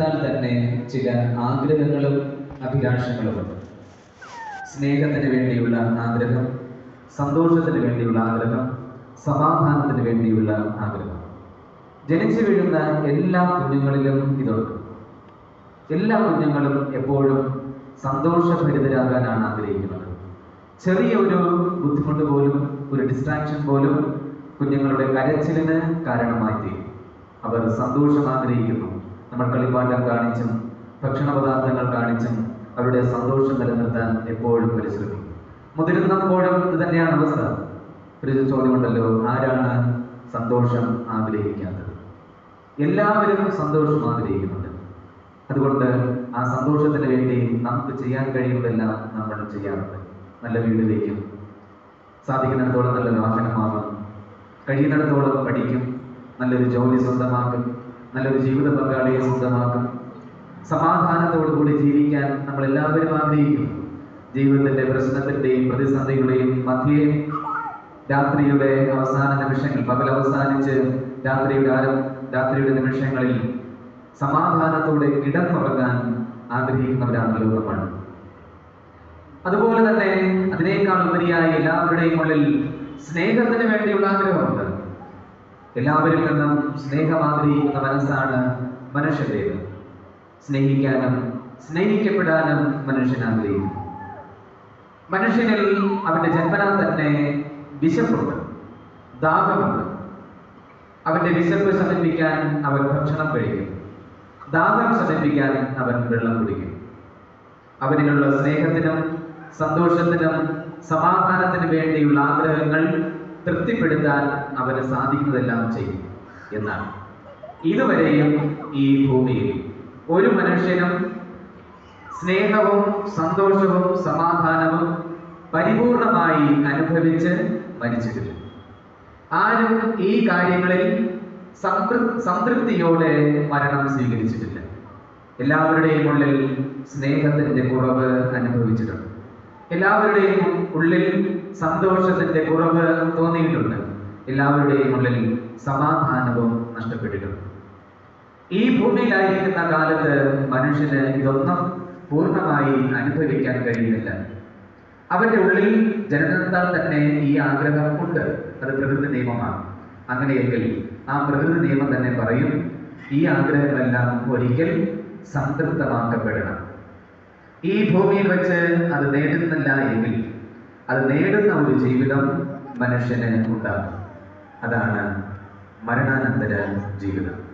ജനനത്താൽ തന്നെ ചില ആഗ്രഹങ്ങളും അഭിലാഷങ്ങളുമുണ്ട് സ്നേഹത്തിന് വേണ്ടിയുള്ള ആഗ്രഹം സന്തോഷത്തിന് വേണ്ടിയുള്ള ആഗ്രഹം സമാധാനത്തിന് വേണ്ടിയുള്ള ആഗ്രഹം. ജനിച്ചു വീഴുന്ന എല്ലാ കുഞ്ഞുങ്ങളിലും ഇതുണ്ട്. എല്ലാ കുഞ്ഞുങ്ങളും എപ്പോഴും സന്തോഷഭരിതരാകാനാണ് ആഗ്രഹിക്കുന്നത്. ചെറിയ ഒരു ബുദ്ധിമുട്ട് പോലും ഒരു ഡിസ്ട്രാക്ഷൻ പോലും കുഞ്ഞുങ്ങളുടെ കരച്ചിലിന് കാരണമായി തീരും അവർ സന്തോഷം ആഗ്രഹിക്കുന്നു. നമ്മൾ കളിപ്പാട്ടം കാണിച്ചും ഭക്ഷണ പദാർത്ഥങ്ങൾ കാണിച്ചും അവരുടെ സന്തോഷം നിലനിർത്താൻ എപ്പോഴും പരിശ്രമിക്കും. മുതിരുന്നപ്പോഴും ഇത് തന്നെയാണ് അവസ്ഥ. ഒരു ചോദ്യമുണ്ടല്ലോ ആരാണ് സന്തോഷം ആഗ്രഹിക്കാത്തത്? എല്ലാവരും സന്തോഷം ആഗ്രഹിക്കുന്നുണ്ട്. അതുകൊണ്ട് ആ സന്തോഷത്തിന് വേണ്ടി നമുക്ക് ചെയ്യാൻ കഴിയുന്നതെല്ലാം നമ്മൾ ചെയ്യാറുണ്ട്. നല്ല വീട് വയ്ക്കും സാധിക്കുന്നിടത്തോളം നല്ല വാഹനമാകും. കഴിയുന്നിടത്തോളം പഠിക്കും. നല്ലൊരു ജോലി സ്വന്തമാക്കും. നല്ലൊരു ജീവിത പങ്കാളിയെ സ്വന്തമാക്കും. സമാധാനത്തോടു കൂടി ജീവിക്കാൻ നമ്മൾ എല്ലാവരും ആഗ്രഹിക്കും ജീവിതത്തിന്റെ പ്രശ്നത്തിന്റെയും പ്രതിസന്ധികളുടെയും മധ്യേ രാത്രിയുടെ അവസാന നിമിഷങ്ങൾ പകൽ അവസാനിച്ച് രാത്രിയുടെ ആരം രാത്രിയുടെ നിമിഷങ്ങളിൽ സമാധാനത്തോടെ കിടന്നുറങ്ങാൻ ആഗ്രഹിക്കുന്നവരാണല്ലോ നമ്മൾ. അതുപോലെ തന്നെ അതിനേക്കാൾ ഉപരിയായി എല്ലാവരുടെയും ഉള്ളിൽ സ്നേഹത്തിന് വേണ്ടിയുള്ള ആഗ്രഹമുണ്ട്. എല്ലാവരിൽ നിന്നും സ്നേഹം ആഗ്രഹിക്കുന്ന മനസ്സാണ് മനുഷ്യരേത് സ്നേഹിക്കാനും സ്നേഹിക്കപ്പെടാനും മനുഷ്യൻ ആഗ്രഹിക്കുന്നു. മനുഷ്യനിൽ അവന്റെ ജന്മനാൽ തന്നെ വിശപ്പുണ്ട് ദാഹമുണ്ട്. അവന്റെ വിശപ്പ് ശമിപ്പിക്കാൻ അവൻ ഭക്ഷണം കഴിക്കും. ദാഹം ശമിപ്പിക്കാൻ അവൻ വെള്ളം കുടിക്കും. അവനിലുള്ള സ്നേഹത്തിനും സന്തോഷത്തിനും സമാധാനത്തിനു വേണ്ടിയുള്ള ആഗ്രഹങ്ങൾ തൃപ്തിപ്പെടുത്താൻ അവന് സാധിക്കുന്നതെല്ലാം ചെയ്യും എന്നാണ്. ഇതുവരെയും ഈ ഭൂമിയിൽ ഒരു മനുഷ്യനും സ്നേഹവും സന്തോഷവും സമാധാനവും പരിപൂർണമായി അനുഭവിച്ച് മരിച്ചിട്ടില്ല. ആരും ഈ കാര്യങ്ങളിൽ സംതൃ- സംതൃപ്തിയോടെ മരണം സ്വീകരിച്ചിട്ടില്ല. എല്ലാവരുടെയും ഉള്ളിൽ സ്നേഹത്തിന്റെ കുറവ് അനുഭവിച്ചിട്ടുണ്ട്. എല്ലാവരുടെയും ഉള്ളിൽ സന്തോഷത്തിന്റെ കുറവ് തോന്നിയിട്ടുണ്ട്. എല്ലാവരുടെയും ഉള്ളിൽ സമാധാനവും നഷ്ടപ്പെട്ടിട്ടുണ്ട്. ഈ ഭൂമിയിലായിരിക്കുന്ന കാലത്ത് മനുഷ്യന് ഇതൊന്നും പൂർണമായി അനുഭവിക്കാൻ കഴിയുന്നില്ല. അവന്റെ ഉള്ളിൽ ജനനത്താൽ തന്നെ ഈ ആഗ്രഹം ഉണ്ട്. അത് പ്രകൃതി നിയമമാണ്. അങ്ങനെയെങ്കിൽ ആ പ്രകൃതി നിയമം തന്നെ പറയും ഈ ആഗ്രഹങ്ങളെല്ലാം ഒരിക്കൽ സംതൃപ്തമാക്കപ്പെടണം. ഈ ഭൂമിയിൽ വെച്ച് അത് നേടുന്നില്ല എങ്കിൽ അത് നേടുന്ന ഒരു ജീവിതം മനുഷ്യന് ഉണ്ടാകും. അതാണ് മരണാനന്തര ജീവിതം.